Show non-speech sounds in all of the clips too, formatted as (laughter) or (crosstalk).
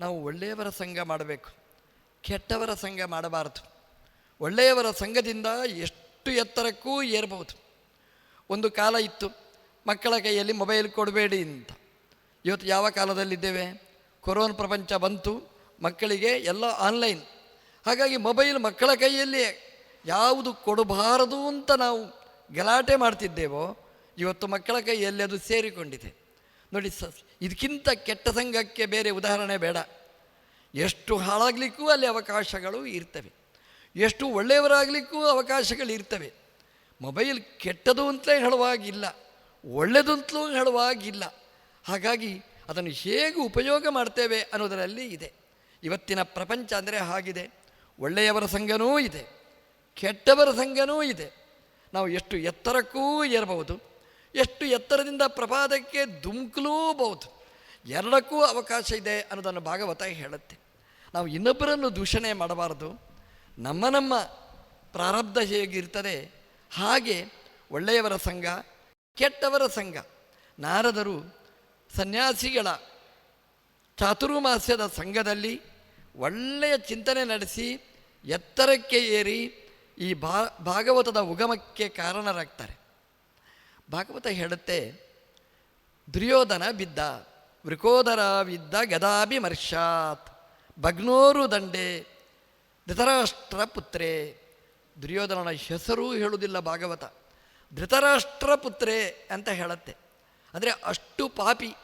ನಾವು ಒಳ್ಳೆಯವರ ಸಂಘ ಮಾಡಬೇಕು. ಕೆಟ್ಟವರ ಸಂಘ ಮಾಡಬಾರದು. ಒಳ್ಳೆಯವರ ಸಂಘದಿಂದ ಎಷ್ಟು ಎತ್ತರಕ್ಕೂ ಏರಬಹುದು ಒಂದು ಕಾಲ ಇತ್ತು, ಮಕ್ಕಳ ಕೈಯಲ್ಲಿ ಮೊಬೈಲ್ ಕೊಡಬೇಡಿ ಅಂತ. ಇವತ್ತು ಯಾವ ಕಾಲದಲ್ಲಿದ್ದೇವೆ? ಕೊರೋನಾ ಪ್ರಪಂಚ ಬಂತು, ಮಕ್ಕಳಿಗೆ ಎಲ್ಲ ಆನ್ಲೈನ್. ಹಾಗಾಗಿ ಮೊಬೈಲ್ ಮಕ್ಕಳ ಕೈಯಲ್ಲಿ ಯಾವುದು ಕೊಡಬಾರದು ಅಂತ ನಾವು ಗಲಾಟೆ ಮಾಡ್ತಿದ್ದೇವೋ, ಇವತ್ತು ಮಕ್ಕಳ ಕೈಯಲ್ಲಿ ಅದು ಸೇರಿಕೊಂಡಿದೆ. ನೋಡಿ ಸ, ಇದಕ್ಕಿಂತ ಕೆಟ್ಟ ಸಂಘಕ್ಕೆ ಬೇರೆ ಉದಾಹರಣೆ ಬೇಡ. ಎಷ್ಟು ಹಾಳಾಗಲಿಕ್ಕೂ ಅಲ್ಲಿ ಅವಕಾಶಗಳು ಇರ್ತವೆ. ಎಷ್ಟು ಒಳ್ಳೆಯವರಾಗಲಿಕ್ಕೂ ಅವಕಾಶಗಳು ಇರ್ತವೆ. ಮೊಬೈಲ್ ಕೆಟ್ಟದು ಅಂತಲೇ ಹೇಳುವಾಗಿಲ್ಲ ಒಳ್ಳೆಯದು ಅಂತಲೂ ಹೇಳುವಾಗಿಲ್ಲ. ಹಾಗಾಗಿ ಅದನ್ನು ಹೇಗೆ ಉಪಯೋಗ ಮಾಡ್ತೇವೆ ಅನ್ನೋದರಲ್ಲಿ ಇದೆ. ಇವತ್ತಿನ ಪ್ರಪಂಚ ಅಂದರೆ ಹಾಗಿದೆ, ಒಳ್ಳೆಯವರ ಸಂಘನೂ ಇದೆ, ಕೆಟ್ಟವರ ಸಂಘನೂ ಇದೆ. ನಾವು ಎಷ್ಟು ಎತ್ತರಕ್ಕೂ ಏರಬಹುದು. ಎಷ್ಟು ಎತ್ತರದಿಂದ ಪ್ರಪಾದಕ್ಕೆ ಧುಮುಕಲೂಬಹುದು. ಎರಡಕ್ಕೂ ಅವಕಾಶ ಇದೆ ಅನ್ನೋದನ್ನು ಭಾಗವತ ಹೇಳುತ್ತೆ. ನಾವು ಇನ್ನೊಬ್ಬರನ್ನು ದೂಷಣೆ ಮಾಡಬಾರದು. ನಮ್ಮ ನಮ್ಮ ಪ್ರಾರಬ್ಧ ಹೇಗಿರ್ತದೆ? ಹಾಗೆ ಒಳ್ಳೆಯವರ ಸಂಘ, ಕೆಟ್ಟವರ ಸಂಘ, ನಾರದರು, ಸನ್ಯಾಸಿಗಳ ಚಾತುರ್ಮಾಸ್ಯದ ಸಂಘದಲ್ಲಿ ಒಳ್ಳೆಯ ಚಿಂತನೆ ನಡೆಸಿ ಎತ್ತರಕ್ಕೆ ಏರಿ ಈ ಭಾಗವತದ ಉಗಮಕ್ಕೆ ಕಾರಣರಾಗ್ತಾರೆ. ಭಾಗವತ ಹೇಳುತ್ತೆ, ದುರ್ಯೋಧನ ಬಿದ್ದ, ವೃಕೋದರ ಬಿದ್ದ ಗದಾಭಿಮರ್ಷಾತ್ ಭಗ್ನೋರು ದಂಡೆ ಧೃತರಾಷ್ಟ್ರ ಪುತ್ರೆ ದುರ್ಯೋಧನನ ಹೆಸರೂ ಹೇಳುವುದಿಲ್ಲ ಭಾಗವತ. ಧೃತರಾಷ್ಟ್ರ ಪುತ್ರೆ ಅಂತ ಹೇಳುತ್ತೆ. ಅಂದರೆ ಅಷ್ಟು ಪಾಪಿ,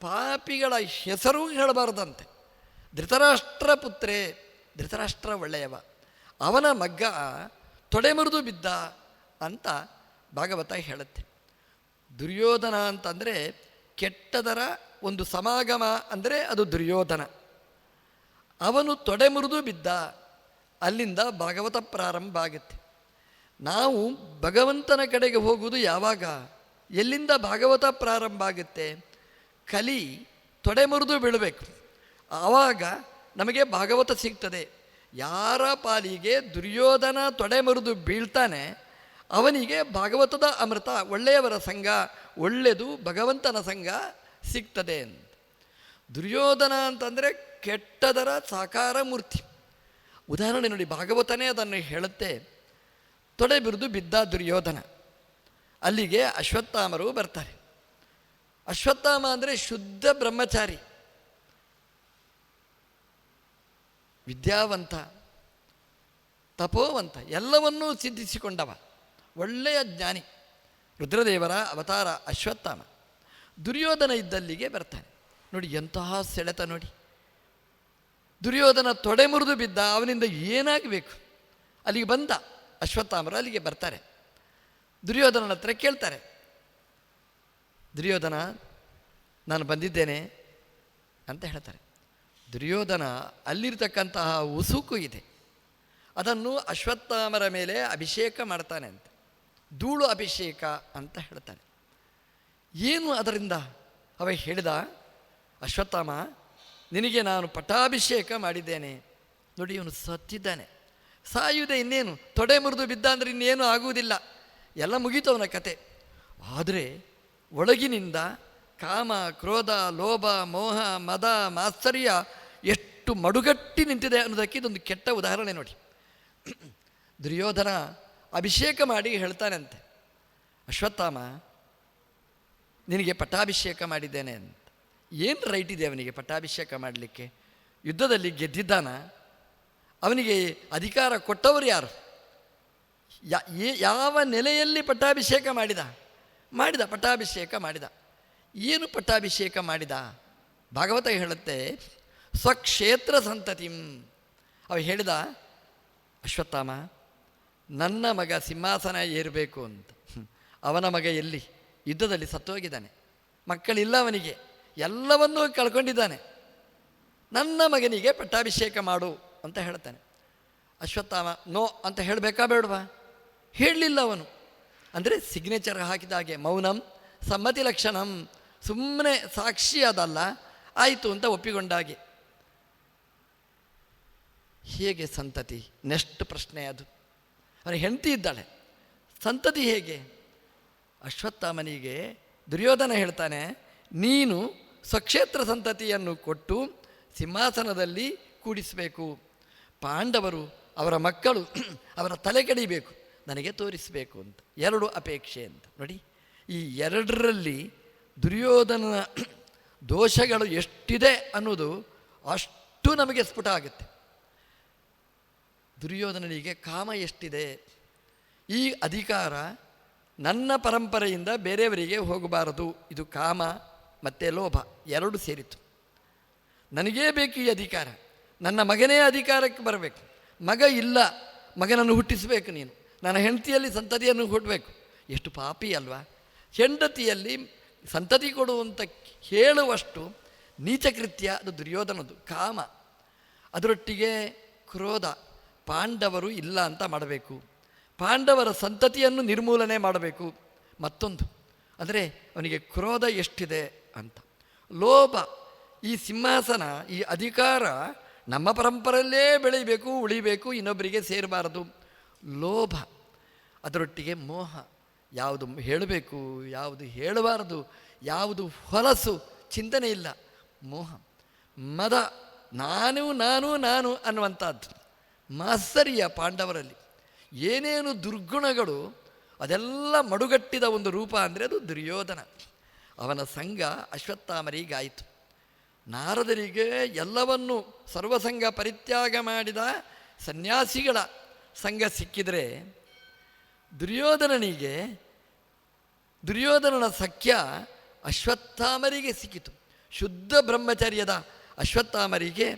ಪಾಪಿಗಳ ಹೆಸರೂ ಹೇಳಬಾರ್ದಂತೆ. ಧೃತರಾಷ್ಟ್ರ ಪುತ್ರೆ ಧೃತರಾಷ್ಟ್ರ ಒಳ್ಳೆಯವ. ಅವನ ಮಗ್ಗ ತೊಡೆ ಮುರಿದು ಬಿದ್ದ ಅಂತ ಭಾಗವತ ಹೇಳುತ್ತೆ. ದುರ್ಯೋಧನ ಅಂತಂದರೆ ಕೆಟ್ಟದರ ಒಂದು ಸಮಾಗಮ ಅಂದರೆ ಅದು ದುರ್ಯೋಧನ. ಅವನು ತೊಡೆ ಮುರಿದು ಬಿದ್ದ, ಅಲ್ಲಿಂದ ಭಾಗವತ ಪ್ರಾರಂಭ ಆಗುತ್ತೆ. ನಾವು ಭಗವಂತನ ಕಡೆಗೆ ಹೋಗುವುದು ಯಾವಾಗ? ಎಲ್ಲಿಂದ ಭಾಗವತ ಪ್ರಾರಂಭ ಆಗುತ್ತೆ? ಕಲಿ ತೊಡೆ ಮುರಿದು ಬೀಳಬೇಕು. ಆವಾಗ ನಮಗೆ ಭಾಗವತ ಸಿಗ್ತದೆ. ಯಾರ ಪಾಲಿಗೆ ದುರ್ಯೋಧನ ತೊಡೆ ಮುರಿದು ಬೀಳ್ತಾನೆ ಅವನಿಗೆ ಭಾಗವತದ ಅಮೃತ, ಒಳ್ಳೆಯವರ ಸಂಘ ಒಳ್ಳೆಯದು ಭಗವಂತನ ಸಂಘ ಸಿಗ್ತದೆ ಅಂತ. ದುರ್ಯೋಧನ ಅಂತಂದರೆ ಕೆಟ್ಟದರ ಸಾಕಾರ ಮೂರ್ತಿ. ಉದಾಹರಣೆ ನೋಡಿ, ಭಾಗವತನೇ ಅದನ್ನು ಹೇಳುತ್ತೆ. ತೊಡೆ ಬಿರಿದು ಬಿದ್ದ ದುರ್ಯೋಧನ. ಅಲ್ಲಿಗೆ ಅಶ್ವತ್ಥಾಮರು ಬರ್ತಾರೆ. ಅಶ್ವತ್ಥಾಮ ಅಂದರೆ ಶುದ್ಧ ಬ್ರಹ್ಮಚಾರಿ. ವಿದ್ಯಾವಂತ, ತಪೋವಂತ, ಎಲ್ಲವನ್ನೂ ಸಿದ್ಧಿಸಿಕೊಂಡವ. ಒಳ್ಳೆಯ ಜ್ಞಾನಿ. ರುದ್ರದೇವರ ಅವತಾರ ಅಶ್ವತ್ಥಾಮ. ದುರ್ಯೋಧನ ಇದ್ದಲ್ಲಿಗೆ ಬರ್ತಾನೆ. ನೋಡಿ ಎಂತಹ ಸೆಳೆತ ನೋಡಿ. ದುರ್ಯೋಧನ ತೊಡೆ ಮುರಿದು ಬಿದ್ದ ಅವನಿಂದ ಏನಾಗಬೇಕು? ಅಲ್ಲಿಗೆ ಬಂದ ಅಶ್ವತ್ಥಾಮರು ಅಲ್ಲಿಗೆ ಬರ್ತಾರೆ. ದುರ್ಯೋಧನನ ಹತ್ರ ಕೇಳ್ತಾರೆ. ದುರ್ಯೋಧನ, ನಾನು ಬಂದಿದ್ದೇನೆ ಅಂತ ಹೇಳ್ತಾರೆ. ದುರ್ಯೋಧನ ಅಲ್ಲಿರ್ತಕ್ಕಂತಹ ಉಸುಕು ಇದೆ. ಅದನ್ನು ಅಶ್ವತ್ಥಾಮರ ಮೇಲೆ ಅಭಿಷೇಕ ಮಾಡ್ತಾನೆ ಅಂತ. ಧೂಳು ಅಭಿಷೇಕ ಅಂತ ಹೇಳ್ತಾನೆ ಏನು ಅದರಿಂದ ಅವ ಹೇಳಿದ, ಅಶ್ವತ್ಥಾಮ, ನಿನಗೆ ನಾನು ಪಟಾಭಿಷೇಕ ಮಾಡಿದ್ದೇನೆ. ನೋಡಿ ಇವನು ಸತ್ತಿದ್ದಾನೆ. ಸಾಯುವುದೇ ಇನ್ನೇನು? ತೊಡೆ ಮುರಿದು ಬಿದ್ದ ಅಂದರೆ ಇನ್ನೇನು ಆಗುವುದಿಲ್ಲ. ಎಲ್ಲ ಮುಗೀತು ಅವನ ಕತೆ. ಆದರೆ ಒಳಗಿನಿಂದ ಕಾಮ, ಕ್ರೋಧ, ಲೋಭ, ಮೋಹ, ಮದ, ಮಾತ್ಸರ್ಯ ಎಷ್ಟು ಮಡುಗಟ್ಟಿ ನಿಂತಿದೆ ಅನ್ನೋದಕ್ಕೆ ಇದೊಂದು ಕೆಟ್ಟ ಉದಾಹರಣೆ ನೋಡಿ. ದುರ್ಯೋಧನ ಅಭಿಷೇಕ ಮಾಡಿ ಹೇಳ್ತಾನಂತೆ. ಅಶ್ವತ್ಥಾಮ, ನಿನಗೆ ಪಟ್ಟಾಭಿಷೇಕ ಮಾಡಿದ್ದೇನೆ ಅಂತ. ಏನು ರೈಟ್ ಇದೆ ಅವನಿಗೆ ಪಟ್ಟಾಭಿಷೇಕ ಮಾಡಲಿಕ್ಕೆ? ಯುದ್ಧದಲ್ಲಿ ಗೆದ್ದಿದ್ದಾನ. ಅವನಿಗೆ ಅಧಿಕಾರ ಕೊಟ್ಟವರು ಯಾರು? ಯಾವ ನೆಲೆಯಲ್ಲಿ ಪಟ್ಟಾಭಿಷೇಕ ಮಾಡಿದ? ಮಾಡಿದ, ಪಟ್ಟಾಭಿಷೇಕ ಮಾಡಿದ. ಏನು ಪಟ್ಟಾಭಿಷೇಕ ಮಾಡಿದ? ಭಾಗವತ ಹೇಳುತ್ತೆ, ಸ್ವಕ್ಷೇತ್ರ ಸಂತತಿಂ. ಅವ ಹೇಳಿದ, ಅಶ್ವತ್ಥಾಮ ನನ್ನ ಮಗ ಸಿಂಹಾಸನ ಏರಬೇಕು ಅಂತ. ಅವನ ಮಗ ಎಲ್ಲಿ? ಯುದ್ಧದಲ್ಲಿ ಸತ್ತೋಗಿದ್ದಾನೆ. ಮಕ್ಕಳಿಲ್ಲ ಅವನಿಗೆ. ಎಲ್ಲವನ್ನೂ ಕಳ್ಕೊಂಡಿದ್ದಾನೆ. ನನ್ನ ಮಗನಿಗೆ ಪಟ್ಟಾಭಿಷೇಕ ಮಾಡು ಅಂತ ಹೇಳ್ತಾನೆ. ಅಶ್ವತ್ಥಾಮ, ನೋ ಅಂತ ಹೇಳಬೇಕಾ ಬೇಡವಾ? ಹೇಳಲಿಲ್ಲ ಅವನು. ಅಂದರೆ ಸಿಗ್ನೇಚರ್ ಹಾಕಿದ ಹಾಗೆ, ಮೌನಂ ಸಮ್ಮತಿ ಲಕ್ಷಣಂ. ಸುಮ್ಮನೆ ಸಾಕ್ಷಿ ಅದಲ್ಲ, ಆಯಿತು ಅಂತ ಒಪ್ಪಿಕೊಂಡ ಹಾಗೆ ಹೇಗೆ ಸಂತತಿ? ನೆಕ್ಸ್ಟ್ ಪ್ರಶ್ನೆ ಅದು. ಅವನ ಹೆಂಡತಿ ಇದ್ದಾಳೆ. ಸಂತತಿ ಹೇಗೆ? ಅಶ್ವತ್ಥಾಮನಿಗೆ ದುರ್ಯೋಧನ ಹೇಳ್ತಾನೆ, ನೀನು ಸ್ವಕ್ಷೇತ್ರ ಸಂತತಿಯನ್ನು ಕೊಟ್ಟು ಸಿಂಹಾಸನದಲ್ಲಿ ಕೂಡಿಸಬೇಕು. ಪಾಂಡವರು ಅವರ ಮಕ್ಕಳು (clears throat) ಅವರ ತಲೆ ಕಡಿಬೇಕು. ನನಗೆ ತೋರಿಸಬೇಕು ಅಂತ. ಎರಡು ಅಪೇಕ್ಷೆ ಅಂತ. ನೋಡಿ, ಈ ಎರಡರಲ್ಲಿ ದುರ್ಯೋಧನನ (clears throat) ದೋಷಗಳು ಎಷ್ಟಿದೆ ಅನ್ನೋದು ಅಷ್ಟು ನಮಗೆ ಸ್ಫುಟ ಆಗುತ್ತೆ. ದುರ್ಯೋಧನನಿಗೆ ಕಾಮ ಎಷ್ಟಿದೆ? ಈ ಅಧಿಕಾರ ನನ್ನ ಪರಂಪರೆಯಿಂದ ಬೇರೆಯವರಿಗೆ ಹೋಗಬಾರದು. ಇದು ಕಾಮ ಮತ್ತು ಲೋಭ, ಎರಡು ಸೇರಿತು ನನಗೇ ಬೇಕು ಈ ಅಧಿಕಾರ. ನನ್ನ ಮಗನೇ ಅಧಿಕಾರಕ್ಕೆ ಬರಬೇಕು. ಮಗ ಇಲ್ಲ, ಮಗನನ್ನು ಹುಟ್ಟಿಸಬೇಕು ನೀನು. ನನ್ನ ಹೆಂಡತಿಯಲ್ಲಿ ಸಂತತಿಯನ್ನು ಹುಟ್ಟಬೇಕು. ಎಷ್ಟು ಪಾಪಿ ಅಲ್ವಾ? ಹೆಂಡತಿಯಲ್ಲಿ ಸಂತತಿ ಕೊಡುವಂತ ಹೇಳುವಷ್ಟು ನೀಚಕೃತ್ಯ ಅದು ದುರ್ಯೋಧನದು ಕಾಮ. ಅದರೊಟ್ಟಿಗೆ ಕ್ರೋಧ. ಪಾಂಡವರು ಇಲ್ಲ ಅಂತ ಮಾಡಬೇಕು. ಪಾಂಡವರ ಸಂತತಿಯನ್ನು ನಿರ್ಮೂಲನೆ ಮಾಡಬೇಕು. ಮತ್ತೊಂದು, ಅಂದರೆ ಅವನಿಗೆ ಕ್ರೋಧ ಎಷ್ಟಿದೆ ಅಂತ. ಲೋಭ, ಈ ಸಿಂಹಾಸನ, ಈ ಅಧಿಕಾರ ನಮ್ಮ ಪರಂಪರೆಯಲ್ಲೇ ಬೆಳೀಬೇಕು, ಉಳಿಬೇಕು ಇನ್ನೊಬ್ಬರಿಗೆ ಸೇರಬಾರದು. ಲೋಭ, ಅದರೊಟ್ಟಿಗೆ ಮೋಹ, ಯಾವುದು ಹೇಳಬೇಕು, ಯಾವುದು ಹೇಳಬಾರದು, ಯಾವುದು ಹೊಲಸು, ಚಿಂತನೆ ಇಲ್ಲ. ಮೋಹ, ಮದ, ನಾನು ನಾನು ನಾನು ಅನ್ನುವಂಥದ್ದು. ಮಾತ್ಸರ್ಯ ಪಾಂಡವರಲ್ಲಿ. ಏನೇನು ದುರ್ಗುಣಗಳು, ಅದೆಲ್ಲ ಮಡುಗಟ್ಟಿದ ಒಂದು ರೂಪ ಅಂದರೆ ಅದು ದುರ್ಯೋಧನ. ಅವನ ಸಂಘ ಅಶ್ವತ್ಥಾಮರಿಗಾಯಿತು. ನಾರದರಿಗೆ ಎಲ್ಲವನ್ನು ಸರ್ವಸಂಗ ಪರಿತ್ಯಾಗ ಮಾಡಿದ ಸನ್ಯಾಸಿಗಳ ಸಂಘ ಸಿಕ್ಕಿದರೆ ದುರ್ಯೋಧನನಿಗೆ, ದುರ್ಯೋಧನನ ಸಖ್ಯ ಅಶ್ವತ್ಥಾಮರಿಗೆ ಸಿಕ್ಕಿತು. ಶುದ್ಧ ಬ್ರಹ್ಮಚರ್ಯದ ಅಶ್ವತ್ಥಾಮರಿಗೆ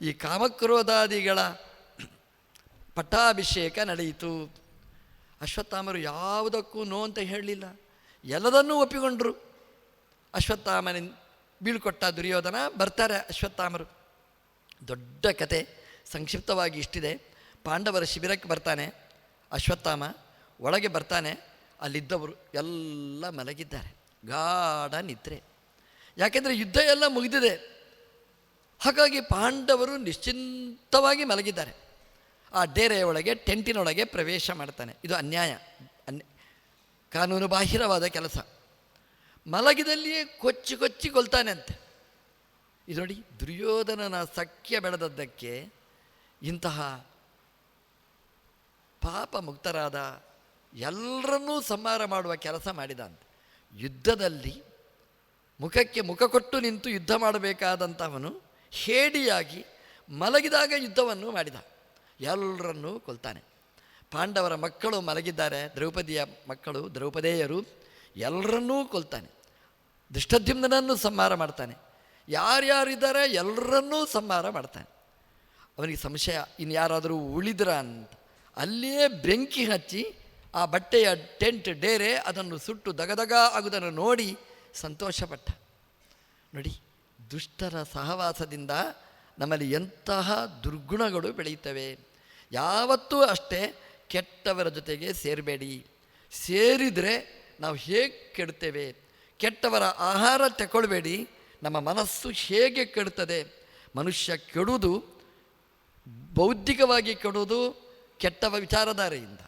ಈ ಕಾಮಕ್ರೋಧಾದಿಗಳ ಪಟ್ಟಾಭಿಷೇಕ ನಡೆಯಿತು. ಅಶ್ವತ್ಥಾಮರು ಯಾವುದಕ್ಕೂ ನೋ ಅಂತ ಹೇಳಲಿಲ್ಲ. ಎಲ್ಲದನ್ನೂ ಒಪ್ಪಿಕೊಂಡ್ರು. ಅಶ್ವತ್ಥಾಮನ ಬೀಳ್ಕೊಟ್ಟ ದುರ್ಯೋಧನ ಬರ್ತಾರೆ ಅಶ್ವತ್ಥಾಮರು. ದೊಡ್ಡ ಕತೆ, ಸಂಕ್ಷಿಪ್ತವಾಗಿ ಇಷ್ಟಿದೆ. ಪಾಂಡವರ ಶಿಬಿರಕ್ಕೆ ಬರ್ತಾನೆ ಅಶ್ವತ್ಥಾಮ. ಒಳಗೆ ಬರ್ತಾನೆ. ಅಲ್ಲಿದ್ದವರು ಎಲ್ಲ ಮಲಗಿದ್ದಾರೆ. ಗಾಢ ನಿದ್ರೆ. ಯಾಕೆಂದರೆ ಯುದ್ಧ ಎಲ್ಲ ಮುಗಿದಿದೆ. ಹಾಗಾಗಿ ಪಾಂಡವರು ನಿಶ್ಚಿಂತವಾಗಿ ಮಲಗಿದ್ದಾರೆ. ಆ ಡೇರೆಯ ಒಳಗೆ ಟೆಂಟಿನೊಳಗೆ ಪ್ರವೇಶ ಮಾಡ್ತಾನೆ. ಇದು ಅನ್ಯಾಯ. ಅನ್ಯ ಕಾನೂನು ಬಾಹಿರವಾದ ಕೆಲಸ. ಮಲಗಿದಲ್ಲಿಯೇ ಕೊಚ್ಚಿ ಕೊಚ್ಚಿ ಕೊಲ್ತಾನೆ ಅಂತೆ. ಇದು ನೋಡಿ, ದುರ್ಯೋಧನನ ಸಖ್ಯ ಬೆಳೆದದ್ದಕ್ಕೆ ಇಂತಹ ಪಾಪ ಮುಕ್ತರಾದ ಎಲ್ಲರನ್ನೂ ಸಂಹಾರ ಮಾಡುವ ಕೆಲಸ ಮಾಡಿದ ಅಂತ ಯುದ್ಧದಲ್ಲಿ ಮುಖಕ್ಕೆ ಮುಖ ಕೊಟ್ಟು ನಿಂತು ಯುದ್ಧ ಮಾಡಬೇಕಾದಂಥವನು ಹೇಡಿಯಾಗಿ ಮಲಗಿದಾಗ ಯುದ್ಧವನ್ನು ಮಾಡಿದ. ಎಲ್ಲರನ್ನೂ ಕೊಲ್ತಾನೆ. ಪಾಂಡವರ ಮಕ್ಕಳು ಮಲಗಿದ್ದಾರೆ, ದ್ರೌಪದಿಯ ಮಕ್ಕಳು ದ್ರೌಪದೇಯರು ಎಲ್ಲರನ್ನೂ ಕೊಲ್ತಾನೆ. ದುಷ್ಟದ್ಯುಮ್ನನ್ನು ಸಂಹಾರ ಮಾಡ್ತಾನೆ. ಯಾರ್ಯಾರಿದ್ದಾರೆ ಎಲ್ಲರನ್ನೂ ಸಂಹಾರ ಮಾಡ್ತಾನೆ. ಅವನಿಗೆ ಸಂಶಯ ಇನ್ನು ಯಾರಾದರೂ ಉಳಿದ್ರ ಅಂತ. ಅಲ್ಲಿಯೇ ಬೆಂಕಿ ಹಚ್ಚಿ ಆ ಬಟ್ಟೆಯ ಟೆಂಟ್ ಡೇರೆ ಅದನ್ನು ಸುಟ್ಟು ದಗದಗ ಆಗುವುದನ್ನು ನೋಡಿ ಸಂತೋಷಪಟ್ಟ. ನೋಡಿ, ದುಷ್ಟರ ಸಹವಾಸದಿಂದ ನಮ್ಮಲ್ಲಿ ಎಂತಹ ದುರ್ಗುಣಗಳು ಬೆಳೆಯುತ್ತವೆ. ಯಾವತ್ತೂ ಅಷ್ಟೇ ಕೆಟ್ಟವರ ಜೊತೆಗೆ ಸೇರಬೇಡಿ. ಸೇರಿದರೆ ನಾವು ಹೇಗೆ ಕೆಡ್ತೇವೆ ಕೆಟ್ಟವರ ಆಹಾರ ತಗೊಳ್ಬೇಡಿ. ನಮ್ಮ ಮನಸ್ಸು ಹೇಗೆ ಕೆಡುತ್ತದೆ? ಮನುಷ್ಯ ಕೆಡುವುದು ಬೌದ್ಧಿಕವಾಗಿ ಕೆಡುವುದು ಕೆಟ್ಟ ವಿಚಾರಧಾರೆಯಿಂದ.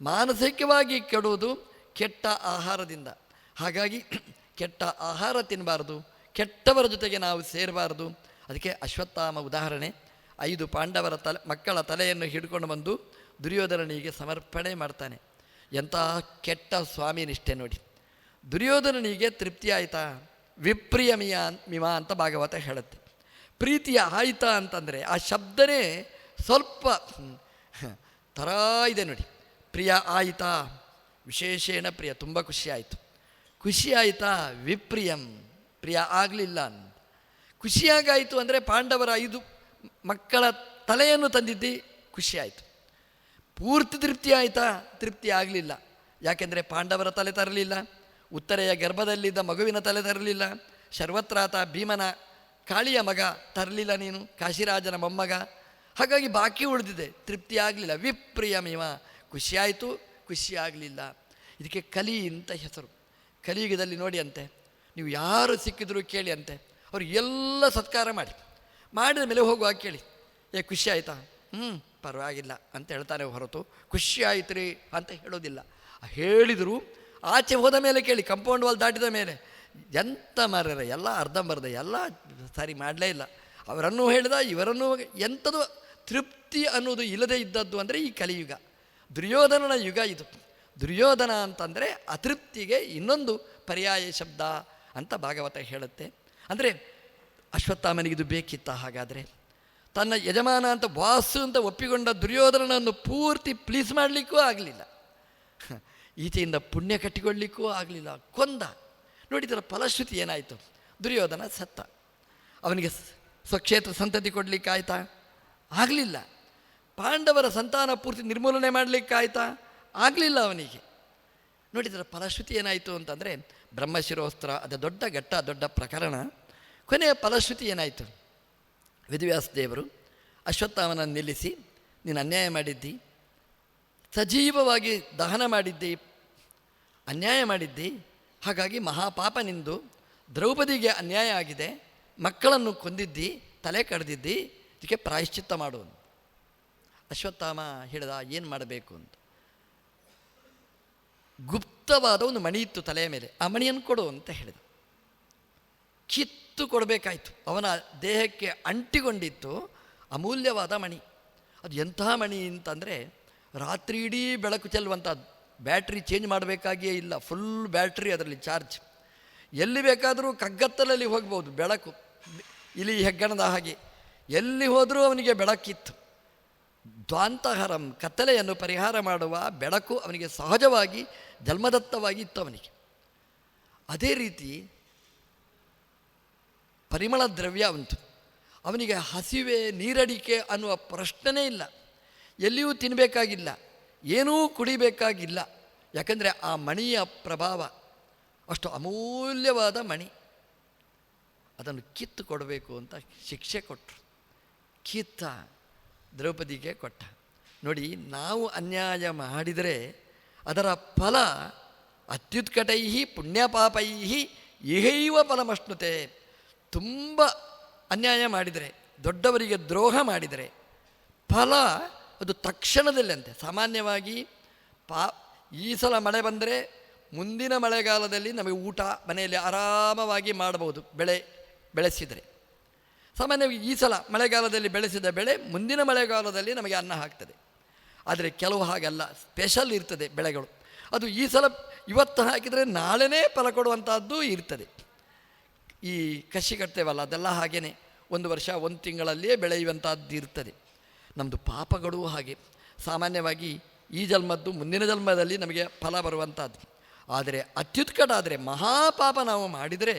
ಮಾನಸಿಕವಾಗಿ ಕೆಡುವುದು ಕೆಟ್ಟ ಆಹಾರದಿಂದ. ಹಾಗಾಗಿ (clears throat) ಕೆಟ್ಟ ಆಹಾರ ತಿನ್ನಬಾರ್ದು ಕೆಟ್ಟವರ ಜೊತೆಗೆ ನಾವು ಸೇರಬಾರ್ದು. ಅದಕ್ಕೆ ಅಶ್ವತ್ಥಾಮ ಉದಾಹರಣೆ. ಐದು ಪಾಂಡವರ ತಲೆ, ಮಕ್ಕಳ ತಲೆಯನ್ನು ಹಿಡ್ಕೊಂಡು ಬಂದು ದುರ್ಯೋಧನನಿಗೆ ಸಮರ್ಪಣೆ ಮಾಡ್ತಾನೆ. ಎಂಥ ಕೆಟ್ಟ ಸ್ವಾಮಿ ನಿಷ್ಠೆ ನೋಡಿ. ದುರ್ಯೋಧನನಿಗೆ ತೃಪ್ತಿ ಆಯಿತಾ? ವಿಪ್ರಿಯ ಮಿಯಾ ಮಿಮಾ ಅಂತ ಭಾಗವತ ಹೇಳುತ್ತೆ. ಪ್ರೀತಿಯ ಆಯಿತಾ ಅಂತಂದರೆ ಆ ಶಬ್ದನೇ ಸ್ವಲ್ಪ ಥರ ಇದೆ ನೋಡಿ. ಪ್ರಿಯ ಆಯಿತಾ, ವಿಶೇಷೇಣ ಪ್ರಿಯ, ತುಂಬ ಖುಷಿ ಆಯಿತು. ಖುಷಿ ಆಯಿತಾ? ವಿಪ್ರಿಯಂ. ಪ್ರಿಯ ಆಗಲಿಲ್ಲ ಖುಷಿಯಾಗಾಯಿತು ಅಂದರೆ ಪಾಂಡವರ ಐದು ಮಕ್ಕಳ ತಲೆಯನ್ನು ತಂದಿದ್ದಿ ಖುಷಿಯಾಯಿತು ಪೂರ್ತಿ ತೃಪ್ತಿ ಆಯಿತಾ? ತೃಪ್ತಿ ಆಗಲಿಲ್ಲ. ಯಾಕೆಂದರೆ ಪಾಂಡವರ ತಲೆ ತರಲಿಲ್ಲ, ಉತ್ತರೆಯ ಗರ್ಭದಲ್ಲಿದ್ದ ಮಗುವಿನ ತಲೆ ತರಲಿಲ್ಲ, ಶರ್ವತ್ರಾತ ಭೀಮನ ಕಾಳಿಯ ಮಗ ತರಲಿಲ್ಲ ನೀನು, ಕಾಶಿರಾಜನ ಮೊಮ್ಮಗ. ಹಾಗಾಗಿ ಬಾಕಿ ಉಳಿದಿದೆ. ತೃಪ್ತಿ ಆಗಲಿಲ್ಲ. ವಿಪ್ರಿಯಮಿವ ಖುಷಿಯಾಯಿತು ಖುಷಿ ಆಗಲಿಲ್ಲ. ಇದಕ್ಕೆ ಕಲಿ ಅಂತ ಹೆಸರು. ಕಲಿಯುಗದಲ್ಲಿ ನೋಡಿ ಅಂತೆ. ನೀವು ಯಾರು ಸಿಕ್ಕಿದ್ರು ಕೇಳಿ ಅಂತೆ. ಅವ್ರು ಎಲ್ಲ ಸತ್ಕಾರ ಮಾಡಿ. ಮಾಡಿದ ಮೇಲೆ ಹೋಗುವ ಕೇಳಿ. ಏ, ಖುಷಿ ಆಯಿತಾ? ಹ್ಞೂ ಪರವಾಗಿಲ್ಲ ಅಂತ ಹೇಳ್ತಾರೆ ಹೊರತು. ಖುಷಿ ಆಯ್ತು ರೀ ಅಂತ ಹೇಳೋದಿಲ್ಲ. ಹೇಳಿದರು, ಆಚೆ ಹೋದ ಮೇಲೆ ಕೇಳಿ ಕಂಪೌಂಡ್ ವಾಲ್ ದಾಟಿದ ಮೇಲೆ. ಎಂಥ ಮಾರ್ರೆ, ಎಲ್ಲ ಅರ್ಧಂಬರ್ಧ, ಎಲ್ಲ ಸರಿ ಮಾಡಲೇ ಇಲ್ಲ. ಅವರನ್ನು ಹೇಳಿದ, ಇವರನ್ನು ಎಂಥದು ತೃಪ್ತಿ ಅನ್ನೋದು ಇಲ್ಲದೇ ಇದ್ದದ್ದು ಅಂದರೆ ಈ ಕಲಿಯುಗ. ದುರ್ಯೋಧನನ ಯುಗ ಇದು. ದುರ್ಯೋಧನ ಅಂತಂದರೆ ಅತೃಪ್ತಿಗೆ ಇನ್ನೊಂದು ಪರ್ಯಾಯ ಶಬ್ದ ಅಂತ ಭಾಗವತ ಹೇಳುತ್ತೆ. ಅಂದರೆ ಅಶ್ವತ್ಥಾಮನಿಗಿದು ಬೇಕಿತ್ತ ಹಾಗಾದರೆ? ತನ್ನ ಯಜಮಾನ ಅಂತ ವಾಸು ಅಂತ ಒಪ್ಪಿಕೊಂಡ ದುರ್ಯೋಧನನನ್ನು ಪೂರ್ತಿ ಪ್ಲೀಸ್ ಮಾಡಲಿಕ್ಕೂ ಆಗಲಿಲ್ಲ. ಈಚೆಯಿಂದ ಪುಣ್ಯ ಕಟ್ಟಿಕೊಳ್ಳಿಕ್ಕೂ ಆಗಲಿಲ್ಲ. ಕೊಂದ. ನೋಡಿ ಇದರ ಫಲಶ್ರುತಿ ಏನಾಯಿತು? ದುರ್ಯೋಧನ ಸತ್ತ. ಅವನಿಗೆ ಸ್ವಕ್ಷೇತ್ರ ಸಂತತಿ ಕೊಡಲಿಕ್ಕಾಯ್ತಾ? ಆಗಲಿಲ್ಲ. ಪಾಂಡವರ ಸಂತಾನ ಪೂರ್ತಿ ನಿರ್ಮೂಲನೆ ಮಾಡಲಿಕ್ಕಾಯ್ತಾ? ಆಗಲಿಲ್ಲ ಅವನಿಗೆ. ನೋಡಿ, ಇದರ ಫಲಶ್ರುತಿ ಏನಾಯಿತು ಅಂತಂದರೆ, ಬ್ರಹ್ಮಶಿರೋಸ್ತ್ರ, ಅದು ದೊಡ್ಡ ಘಟ್ಟ, ದೊಡ್ಡ ಪ್ರಕರಣ. ಕೊನೆಯ ಫಲಶ್ರುತಿ ಏನಾಯಿತು? ವಿಧಿವ್ಯಾಸ ದೇವರು ಅಶ್ವತ್ಥಾಮನ ನಿಲ್ಲಿಸಿ, ನೀನು ಅನ್ಯಾಯ ಮಾಡಿದ್ದಿ, ಸಜೀವವಾಗಿ ದಹನ ಮಾಡಿದ್ದಿ, ಅನ್ಯಾಯ ಮಾಡಿದ್ದಿ, ಹಾಗಾಗಿ ಮಹಾಪಾಪ ನಿಂದು, ದ್ರೌಪದಿಗೆ ಅನ್ಯಾಯ ಆಗಿದೆ, ಮಕ್ಕಳನ್ನು ಕೊಂದಿದ್ದಿ, ತಲೆ ಕಡ್ದಿದ್ದಿ, ಇದಕ್ಕೆ ಪ್ರಾಯಶ್ಚಿತ್ತ ಮಾಡು. ಅಶ್ವತ್ಥಾಮ ಹೇಳಿದ, ಏನು ಮಾಡಬೇಕು ಅಂತ. ಗುಪ್ತವಾದ ಒಂದು ಮಣಿ ಇತ್ತು ತಲೆಯ ಮೇಲೆ. ಆ ಮಣಿಯನ್ನು ಕೊಡು ಅಂತ ಹೇಳಿದ. ಕಿತ್ತು ಕೊಡಬೇಕಾಯಿತು. ಅವನ ದೇಹಕ್ಕೆ ಅಂಟಿಕೊಂಡಿತ್ತು ಅಮೂಲ್ಯವಾದ ಮಣಿ. ಅದು ಎಂತಹ ಮಣಿ ಅಂತಂದರೆ ರಾತ್ರಿ ಇಡೀ ಬೆಳಕು ಚೆಲ್ಲುವಂಥದ್ದು ಬ್ಯಾಟ್ರಿ ಚೇಂಜ್ ಮಾಡಬೇಕಾಗಿಯೇ ಇಲ್ಲ. ಫುಲ್ ಬ್ಯಾಟ್ರಿ ಅದರಲ್ಲಿ ಚಾರ್ಜ್. ಎಲ್ಲಿ ಬೇಕಾದರೂ ಕಗ್ಗತ್ತಲಲ್ಲಿ ಹೋಗ್ಬೋದು ಬೆಳಕು. ಇಲ್ಲಿ ಹೆಗ್ಗಣದ ಹಾಗೆ. ಎಲ್ಲಿ ಹೋದರೂ ಅವನಿಗೆ ಬೆಳಕಿತ್ತು. ದ್ವಾಂತಹರಂ, ಕತ್ತಲೆಯನ್ನು ಪರಿಹಾರ ಮಾಡುವ ಬೆಳಕು ಅವನಿಗೆ ಸಹಜವಾಗಿ, ಜನ್ಮದತ್ತವಾಗಿ ಇತ್ತು ಅವನಿಗೆ ಅದೇ ರೀತಿ ಪರಿಮಳ ದ್ರವ್ಯ ಉಂಟು. ಅವನಿಗೆ ಹಸಿವೆ, ನೀರಡಿಕೆ ಅನ್ನುವ ಪ್ರಶ್ನೆನೇ ಇಲ್ಲ. ಎಲ್ಲಿಯೂ ತಿನ್ನಬೇಕಾಗಿಲ್ಲ ಏನೂ ಕುಡಿಬೇಕಾಗಿಲ್ಲ. ಯಾಕಂದರೆ ಆ ಮಣಿಯ ಪ್ರಭಾವ ಅಷ್ಟು ಅಮೂಲ್ಯವಾದ ಮಣಿ. ಅದನ್ನು ಕಿತ್ತು ಕೊಡಬೇಕು ಅಂತ ಶಿಕ್ಷೆ ಕೊಟ್ಟರು ಕಿತ್ತ. ದ್ರೌಪದಿಗೆ ಕೊಟ್ಟ. ನೋಡಿ, ನಾವು ಅನ್ಯಾಯ ಮಾಡಿದರೆ ಅದರ ಫಲ ಅತ್ಯುತ್ಕಟೈ ಪುಣ್ಯಪಾಪೈ ಇಹೈವ ಫಲಮಷ್ಣುತೆ ತುಂಬ ಅನ್ಯಾಯ ಮಾಡಿದರೆ, ದೊಡ್ಡವರಿಗೆ ದ್ರೋಹ ಮಾಡಿದರೆ, ಫಲ ಅದು ತಕ್ಷಣದಲ್ಲಂತೆ. ಸಾಮಾನ್ಯವಾಗಿ ಪಾ, ಈ ಸಲ ಮಳೆ ಬಂದರೆ ಮುಂದಿನ ಮಳೆಗಾಲದಲ್ಲಿ ನಮಗೆ ಊಟ, ಮನೆಯಲ್ಲಿ ಆರಾಮವಾಗಿ ಮಾಡಬಹುದು, ಬೆಳೆ, ಬೆಳೆಸಿದರೆ. ಸಾಮಾನ್ಯವಾಗಿ ಈ ಸಲ ಮಳೆಗಾಲದಲ್ಲಿ ಬೆಳೆಸಿದ ಬೆಳೆ ಮುಂದಿನ ಮಳೆಗಾಲದಲ್ಲಿ ನಮಗೆ ಅನ್ನ ಹಾಕ್ತದೆ. ಆದರೆ ಕೆಲವು ಹಾಗಲ್ಲ ಸ್ಪೆಷಲ್ ಇರ್ತದೆ ಬೆಳೆಗಳು. ಅದು ಈ ಸಲ ಇವತ್ತು ಹಾಕಿದರೆ ನಾಳೆನೇ ಫಲ ಕೊಡುವಂಥದ್ದು ಇರ್ತದೆ. ಈ ಕಸಿ ಕಟ್ತೇವಲ್ಲ ಅದೆಲ್ಲ ಹಾಗೇ ಒಂದು ವರ್ಷ, ಒಂದು ತಿಂಗಳಲ್ಲಿಯೇ ಬೆಳೆಯುವಂಥದ್ದು ಇರ್ತದೆ. ನಮ್ಮದು ಪಾಪಗಳು ಹಾಗೆ. ಸಾಮಾನ್ಯವಾಗಿ ಈ ಜನ್ಮದ್ದು ಮುಂದಿನ ಜನ್ಮದಲ್ಲಿ ನಮಗೆ ಫಲ ಬರುವಂಥದ್ದು ಆದರೆ ಅತ್ಯುತ್ಕಟ ಆದರೆ ಮಹಾಪಾಪ ನಾವು ಮಾಡಿದರೆ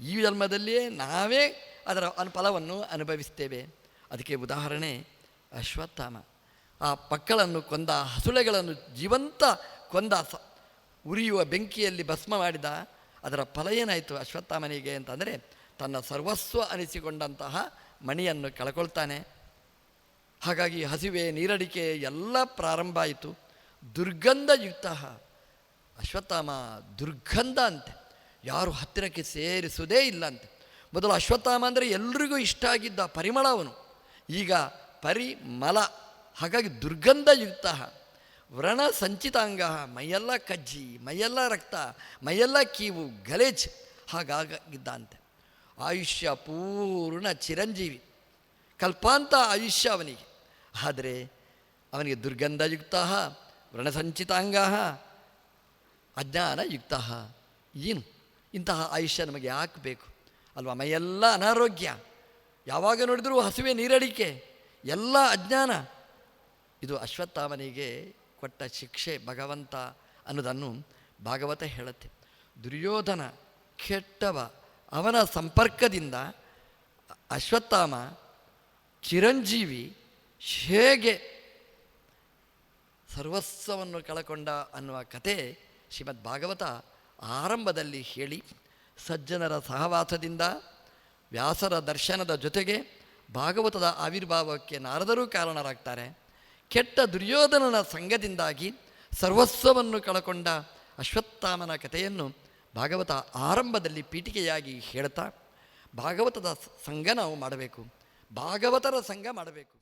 ಈ ಜನ್ಮದಲ್ಲಿಯೇ ನಾವೇ ಅದರ ಫಲವನ್ನು ಅನುಭವಿಸ್ತೇವೆ. ಅದಕ್ಕೆ ಉದಾಹರಣೆ, ಅಶ್ವತ್ಥಾಮ. ಆ ಪಕ್ಕಳನ್ನು ಕೊಂದ, ಹಸುಳೆಗಳನ್ನು ಜೀವಂತ ಕೊಂದ ಉರಿಯುವ ಬೆಂಕಿಯಲ್ಲಿ ಭಸ್ಮ ಮಾಡಿದ, ಅದರ ಫಲ ಏನಾಯಿತು ಅಶ್ವತ್ಥಾಮನಿಗೆ ಅಂತಂದರೆ, ತನ್ನ ಸರ್ವಸ್ವ ಅನಿಸಿಕೊಂಡಂತಹ ಮಣಿಯನ್ನು ಕಳ್ಕೊಳ್ತಾನೆ. ಹಾಗಾಗಿ ಹಸಿವೆ, ನೀರಡಿಕೆ ಎಲ್ಲ ಪ್ರಾರಂಭ ಆಯಿತು. ದುರ್ಗಂಧಯುಕ್ತ, ಅಶ್ವತ್ಥಾಮ ದುರ್ಗಂಧ ಅಂತೆ. ಯಾರು ಹತ್ತಿರಕ್ಕೆ ಸೇರಿಸುವುದೇ ಇಲ್ಲ ಅಂತೆ. ಮೊದಲು ಅಶ್ವತ್ಥಾಮ ಅಂದರೆ ಎಲ್ರಿಗೂ ಇಷ್ಟ ಆಗಿದ್ದ ಪರಿಮಳ ಅವನು. ಈಗ ಪರಿಮಲ ಹಾಗಾಗಿ ದುರ್ಗಂಧಯುಕ್ತ ವ್ರಣ ಸಂಚಿತಾಂಗ, ಮೈಯೆಲ್ಲ ಕಜ್ಜಿ, ಮೈಯೆಲ್ಲ ರಕ್ತ, ಮೈಯೆಲ್ಲ ಕೀವು, ಗಲೇಜ್ ಹಾಗಾಗಿದ್ದಂತೆ. ಆಯುಷ್ಯ ಪೂರ್ಣ ಚಿರಂಜೀವಿ. ಕಲ್ಪಾಂತ ಆಯುಷ್ಯ ಅವನಿಗೆ. ಆದರೆ ಅವನಿಗೆ ದುರ್ಗಂಧಯುಕ್ತ ವ್ರಣಸಂಚಿತಾಂಗ ಅಜ್ಞಾನಯುಕ್ತ ಏನು? ಇಂತಹ ಆಯುಷ್ಯ ನಮಗೆ ಯಾಕೆ ಬೇಕು? ಅಲ್ವಾ? ಮೈಯೆಲ್ಲ ಅನಾರೋಗ್ಯ. ಯಾವಾಗ ನೋಡಿದರೂ ಹಸುವೆ ನೀರಡಿಕೆ. ಎಲ್ಲ ಅಜ್ಞಾನ. ಇದು ಅಶ್ವತ್ಥಾಮನಿಗೆ ಕೊಟ್ಟ ಶಿಕ್ಷೆ ಭಗವಂತ ಅನ್ನೋದನ್ನು ಭಾಗವತ ಹೇಳುತ್ತೆ. ದುರ್ಯೋಧನ ಕೆಟ್ಟವ. ಅವನ ಸಂಪರ್ಕದಿಂದ ಅಶ್ವತ್ಥಾಮ ಚಿರಂಜೀವಿ ಹೇಗೆ ಸರ್ವಸ್ವವನ್ನು ಕಳಕೊಂಡ ಅನ್ನುವ ಕತೆ ಶ್ರೀಮದ್ ಭಾಗವತ ಆರಂಭದಲ್ಲಿ ಹೇಳಿ ಸಜ್ಜನರ ಸಹವಾಸದಿಂದ, ವ್ಯಾಸರ ದರ್ಶನದ ಜೊತೆಗೆ ಭಾಗವತದ ಆವಿರ್ಭಾವಕ್ಕೆ ನಾರದರೂ ಕಾರಣರಾಗ್ತಾರೆ. ಕೆಟ್ಟ ದುರ್ಯೋಧನನ ಸಂಘದಿಂದಾಗಿ ಸರ್ವಸ್ವವನ್ನು ಕಳಕೊಂಡ ಅಶ್ವತ್ಥಾಮನ ಕಥೆಯನ್ನು ಭಾಗವತ ಆರಂಭದಲ್ಲಿ ಪೀಠಿಕೆಯಾಗಿ ಹೇಳ್ತಾ, ಭಾಗವತದ ಸಂಘ ನಾವು ಮಾಡಬೇಕು. ಭಾಗವತರ ಸಂಘ ಮಾಡಬೇಕು.